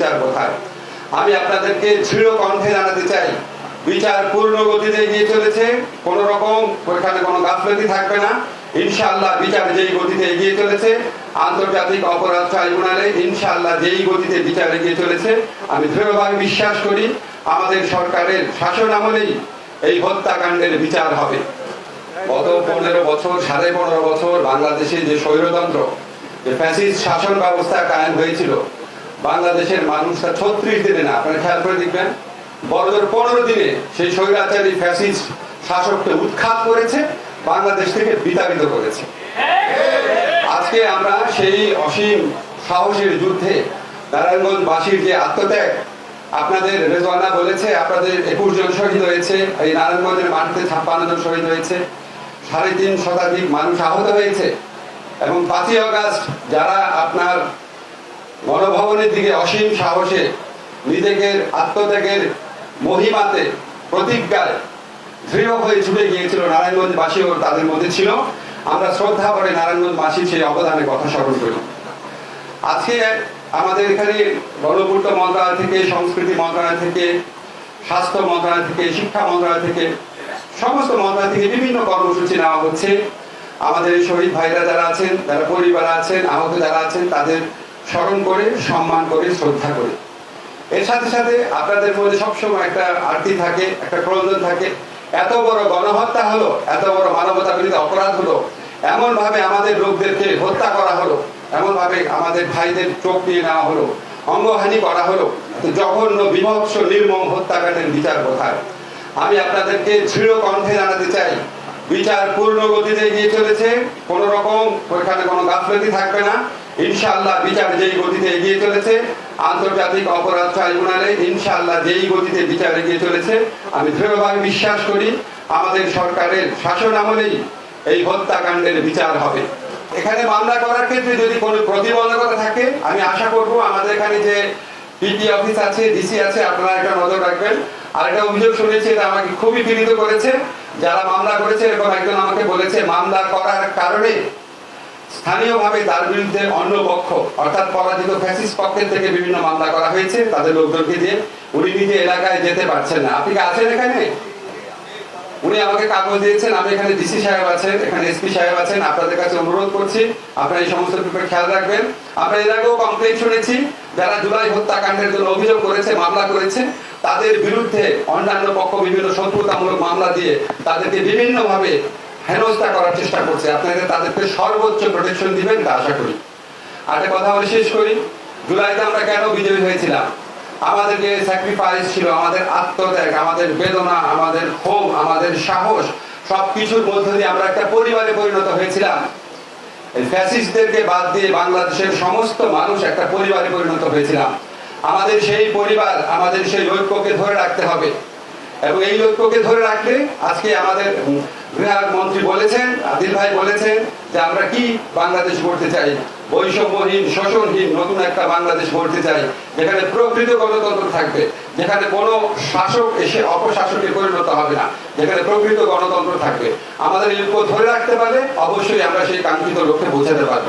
বিচার কোথায়? আমি আপনাদেরকে দৃঢ় কণ্ঠে জানাতে চাই, বিচার পূর্ণ গতিতে এগিয়ে চলেছে, কোন রকম ওইখানে কোনো গাফলতি থাকবে না। ইনশাআল্লাহ বিচার যেই গতিতে এগিয়ে চলেছে, আন্তর্জাতিক অপরাধ ট্রাইব্যুনালে ইনশাআল্লাহ যেই গতিতে বিচার এগিয়ে চলেছে, আমি দৃঢ়ভাবে বিশ্বাস করি, আমাদের সরকারের শাসন আমলেই এই হত্যাকাণ্ডের বিচার হবে। গত পনেরো বছর, সাড়ে পনেরো বছর বাংলাদেশে যে স্বৈরতন্ত্র, যে ফ্যাসিস্ট শাসন ব্যবস্থা কায়েম হয়েছিল বাংলাদেশের মানুষরা ছত্রিশ দিনে না, আপনারা খেয়াল করে দেখবেন, বড়জোর পনেরো দিনে সেই স্বৈরাচারী ফ্যাসিস্ট শাসককে উৎখাত করেছে, বাংলাদেশ থেকে বিতাড়িত করেছে। আজকে আমরা সেই অসীম সাহসের যুদ্ধে নারায়ণগঞ্জবাসীর যে আত্মত্যাগ, আপনাদের রেজওয়ানা বলেছে, আপনাদের একুশ জন শহীদ হয়েছে, এই নারায়ণগঞ্জের মাটিতে ছাপ্পান্ন জন শহীদ হয়েছে, সাড়ে তিন শতাধিক মানুষ আহত হয়েছে, এবং পাঁচই অগাস্ট যারা আপনার গণভবনের দিকে অসীম সাহসে নিজেকে আত্মত্যাগের মহিমাতে প্রতিজ্ঞায় দৃঢ় হয়ে ছুটে গিয়েছিল নারায়ণগঞ্জবাসীও তাদের মধ্যে ছিল। আমরা শ্রদ্ধা করে নারায়ণগঞ্জবাসীর সেই অবদানের কথা স্মরণ করি। আজকে আমাদের এখানে গণপূর্ত মন্ত্রণালয় থেকে, সংস্কৃতি মন্ত্রণালয় থেকে, স্বাস্থ্য মন্ত্রণালয় থেকে, শিক্ষা মন্ত্রণালয় থেকে, সমস্ত মন্ত্রণালয় থেকে বিভিন্ন কর্মসূচি নেওয়া হচ্ছে। আমাদের শহীদ ভাইরা যারা আছেন, যারা পরিবার আছেন, আহত যারা আছেন, তাদের স্মরণ করে, সম্মান করে, শ্রদ্ধা করে। এর সাথে সাথে আপনাদের মধ্যে সবসময় একটা আরতি থাকে, একটা প্রয়োজন থাকে। এত বড় গণহত্যা হলো, এত বড় মানবতা বিরোধী অপরাধ হলো এমন ভাবে আমাদের লোকদেরকে হত্যা করা হলো এমন ভাবে আমাদের ভাইদের চোখ নিয়ে নেওয়া হলো, অঙ্গহানি করা হলো জঘন্য, বিভৎস, নির্মম হত্যাকাণ্ডের বিচার কোথায়? আমি আপনাদেরকে দৃঢ় কণ্ঠে জানাতে চাই, বিচার পূর্ণ গতিতে এগিয়ে চলেছে কোন রকম ওইখানে কোনো গাফলতি থাকবে না। ইনশাআল্লাহ বিচার যেই গতিতে এগিয়ে চলেছে, আন্তর্জাতিক অপরাধ ট্রাইব্যুনালে ইনশাআল্লাহ যেই গতিতে বিচার এগিয়ে চলেছে, আমি দৃঢ়ভাবে বিশ্বাস করি আমাদের সরকারের শাসন আমলেই এই হত্যাকাণ্ডের বিচার হবে। এখানে মামলা করার ক্ষেত্রে যদি কোনো প্রতিবন্ধকতা থাকে, আমি আশা করব আমাদের এখানে যে পিপি অফিস আছে, ডিসি আছে, আপনারা একটা নজর রাখবেন। আর একটা অভিযোগ শুনেছি, এটা আমাকে খুবই পীড়িত করেছে। যারা মামলা করেছে, এরকম একজন আমাকে বলেছে, মামলা করার কারণে স্থানীয়ভাবে তার বিরুদ্ধে অন্য পক্ষ, অর্থাৎ পরাজিত ফ্যাসিস্ট পক্ষের থেকে বিভিন্ন মামলা করা হয়েছে, তাদের লোকজনকে দিয়ে উনি নিজে এলাকায় যেতে পারছেন না। আপনি কি আছেন এখানে? উনি আমাকে কাগজ দিয়েছেন, আমি এখানে ডিসি সাহেব আছেন, এখানে এসপি সাহেব আছেন, আপনাদের কাছে অনুরোধ করছি, আপনারা এই সমস্ত ব্যাপারে খেয়াল রাখবেন। আমরা এর আগেও কমপ্লেন শুনেছি, যারা জুলাই হত্যাকাণ্ডের জন্য অভিযোগ করেছে, মামলা করেছে, তাদের বিরুদ্ধে অন্যান্য পক্ষ বিভিন্ন শত্রুতামূলক মামলা দিয়ে তাদেরকে বিভিন্নভাবে হেনস্থা করার চেষ্টা করছে। আপনাদের তাদেরকে সর্বোচ্চ প্রোটেকশন দিবেন তা আশা করি। আর কথা বলে শেষ করি। জুলাইতে আমরা কেন বিজয়ী হয়েছিলাম? আমাদের যে স্যাক্রিফাইস ছিল, আমাদের আত্মত্যাগ, আমাদের বেদনা, আমাদের ক্ষোভ, আমাদের সাহস, সবকিছুর মধ্য দিয়ে আমরা একটা পরিবারে পরিণত হয়েছিলাম। ফ্যাসিস্টদেরকে বাদ দিয়ে বাংলাদেশের সমস্ত মানুষ একটা পরিবারে পরিণত হয়েছিলাম। আমাদের সেই পরিবার, আমাদের সেই ঐক্যকে ধরে রাখতে হবে। এবং এই ঐক্যকে ধরে রাখলে আজকে আমাদের মন্ত্রী বলেছেন, আদিল ভাই বলেছেন যে আমরা কি বাংলাদেশ গড়তে চাই? বৈষম্যহীন, শোষণহীন নতুন একটা বাংলাদেশ গড়তে চাই, যেখানে প্রকৃত গণতন্ত্র থাকবে, যেখানে কোনো শাসক এসে অপশাসকে পরিণত হবে না, যেখানে প্রকৃত গণতন্ত্র থাকবে। আমাদের এই ধরে রাখতে পারলে অবশ্যই আমরা সেই কাঙ্ক্ষিত লক্ষ্যে পৌঁছাতে পারব।